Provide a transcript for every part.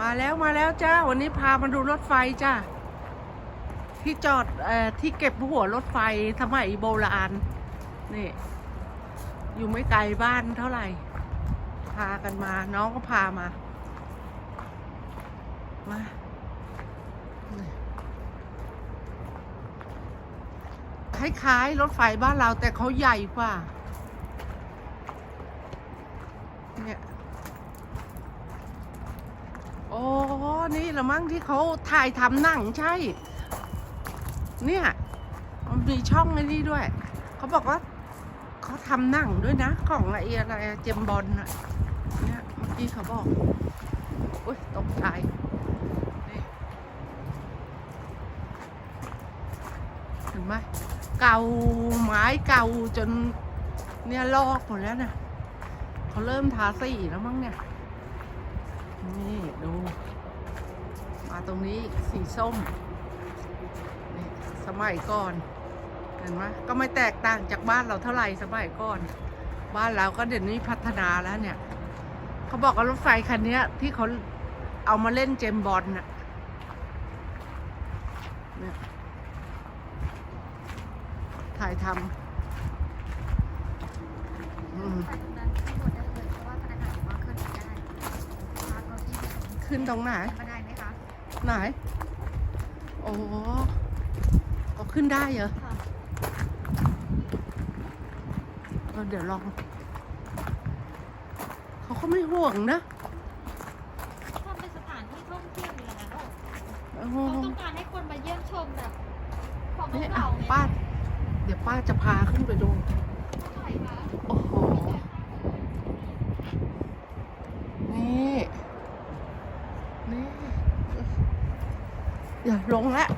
มาแล้วมาแล้วจ้า วันนี้พามาดูรถไฟจ้าที่จอดเอ่อที่เก็บหัวรถไฟสมัยโบราณนี่ อยู่ไม่ไกลบ้านเท่าไหร่ พากันมา น้องก็พามา มาคล้ายๆรถไฟบ้านเราแต่เขาใหญ่กว่า เนี่ย โอ้นี่ละมั้งที่เขาถ่ายทำหนังใช่ เนี่ยมันมีช่องไอ้นี่ด้วย เขาบอกว่าเขาทำหนังด้วยนะ ของอะไรอะไรเจมบอลน่ะเนี่ยเมื่อกี้เขาบอกอุ้ยตกใจเห็นไหมเก่าไม้เก่าจนเนี่ยลอกหมดแล้วนะเขาเริ่มทาสีแล้วมั้งเนี่ย นี่ดู มาตรงนี้สีส้ม นี่สมัยก่อน เห็นไหมก็ไม่แตกต่างจากบ้านเราเท่าไหร่สมัยก่อน บ้านเราก็เดี๋ยวนี้พัฒนาแล้วเนี่ย เขาบอกว่ารถไฟคันนี้ที่เขาเอามาเล่นเจมบอลน่ะถ่ายทำ ขึ้นตรงไหนมาได้ไหมคะไหนโอ้ก็ขึ้นได้เหรอค่ะเออเดี๋ยวลอง เขาก็ไม่ห่วงนะทำเป็นสถานที่ท่องเที่ยวอยู่แล้วนะโอ้โหเขาต้องการให้คนมาเยี่ยมชมแบบของนี่อะเก่าๆไงป้า เดี๋ยวป้าจะพาขึ้นไปดู เท่าไหร่คะ โอ้โห นี่ นี่ อย่าลงแล้ว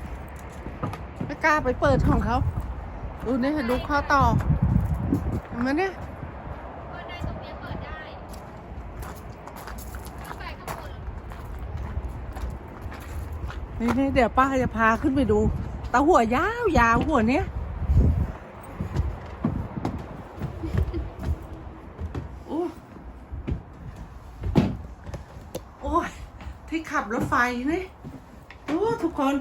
ไม่กล้าไปเปิดของเขาดูนี่ดูข้อต่อเห็นไหมเนี่ยเปิดได้ตรงเนี้ยเปิดได้ขึ้นไปข้างบนนี่นี่เดี๋ยวป้าจะพาขึ้นไปดูตาหัวยาวยาวหัวเนี้ยโอ้โอ้ที่ขับรถไฟนี่ โอ้ทุกคน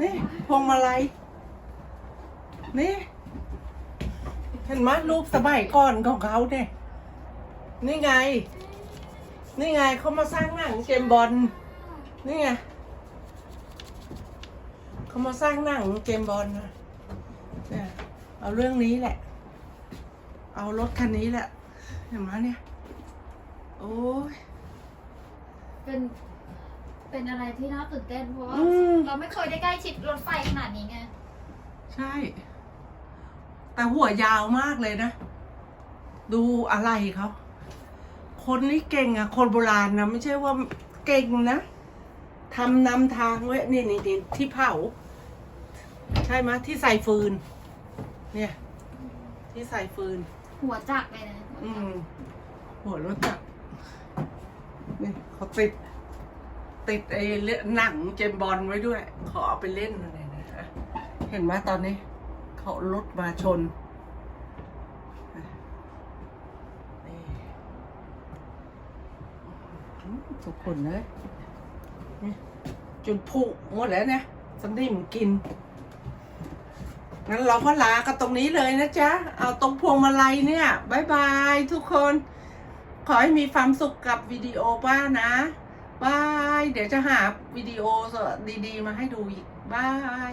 นี่พวงมาลัย นี่ เห็นไหมรูปสมัยก่อนของเขาเนี่ย นี่ไง นี่ไงเขามาสร้างหนังเจมบอล นี่ไงเขามาสร้างหนังเจมบอลนะเนี่ยเอาเรื่องนี้แหละ เอารถคันนี้แหละ เห็นไหมเนี่ย โอ้ยเป็น เป็นอะไรที่น่าตื่นเต้นเพราะว่าอืม เราไม่เคยได้ใกล้ชิดรถไฟขนาดนี้ไง ใช่ แต่หัวยาวมากเลยนะ ดูอะไรเขา คนนี้เก่งอะคนโบราณนะ ไม่ใช่ว่าเก่งนะทำนำทางไว้นี่นี่นี่ที่เผา ใช่ไหมยที่ใส่ฟืน เนี่ย ที่ใส่ฟืน หัวจักรเลยนะอืม หัวรถจักรนี่เขาติด ติดไอ้เลืองหนังเจมบอลไว้ด้วย ขอเอาไปเล่นอะไรนะเห็นไหมตอนนี้ เขารถมาชนทุกคนเลยจนผุหมดแล้วเนี่ยสนิมกิน งั้นเราก็ลากันตรงนี้เลยนะจ๊ะ เอาตรงพวงมาลัยเนี่ยบายบายทุกคน ขอให้มีความสุขกับวิดีโอป้านะ บาย เดี๋ยวจะหาวิดีโอดีๆ มาให้ดูอีกบาย